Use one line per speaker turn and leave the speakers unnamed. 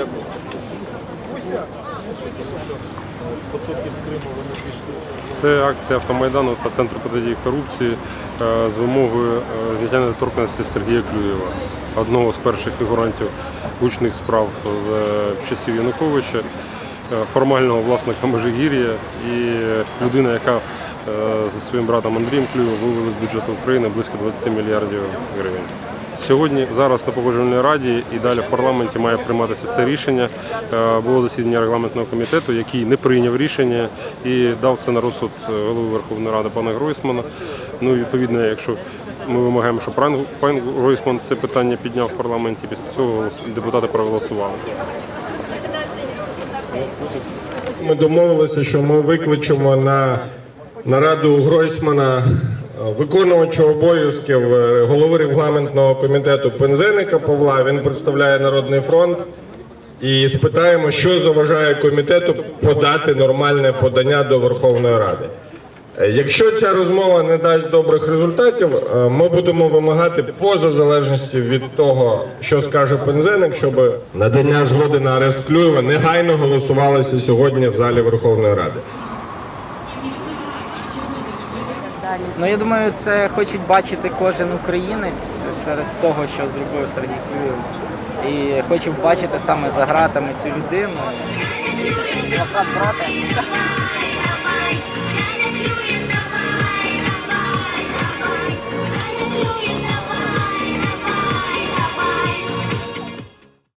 Дякую.
Це акція автомайдану та центру протидії корупції е, з вимогою е, зняття недоторканності Сергія Клюєва, одного з перших фігурантів гучних справ з е, часів Януковича, формального власника Межигір'я і людина, яка зі своїм братом Андрієм Клюєвим вивели з бюджету України близько 20 мільярдів гривень. Сьогодні зараз на погоджувальній раді і далі в парламенті має прийматися це рішення. Е, Було засідання регламентного комітету, який не прийняв рішення і дав це на розсуд е, голови Верховної Ради пана Гройсмана. Ну відповідно, якщо ми вимагаємо, щоб пан пан Гройсман це питання підняв в парламенті, після цього депутати проголосували.
Ми домовилися, що ми викличемо на нараду Гройсмана виконувача обов'язків е, голови регламентного комітету Пензеника Павла. Він представляє Народний фронт. І спитаємо, що заважає комітету подати нормальне подання до Верховної Ради. Е, Якщо ця розмова не дасть добрих результатів, е, ми будемо вимагати поза залежності від того, що скаже Пензеник, щоб надання згоди на арест Клюєва негайно голосувалося сьогодні в залі Верховної Ради.
Ну я думаю, це хочуть бачити кожен українець серед того, що зробив Сергій Київ. І хочу бачити саме за гратами цю людину.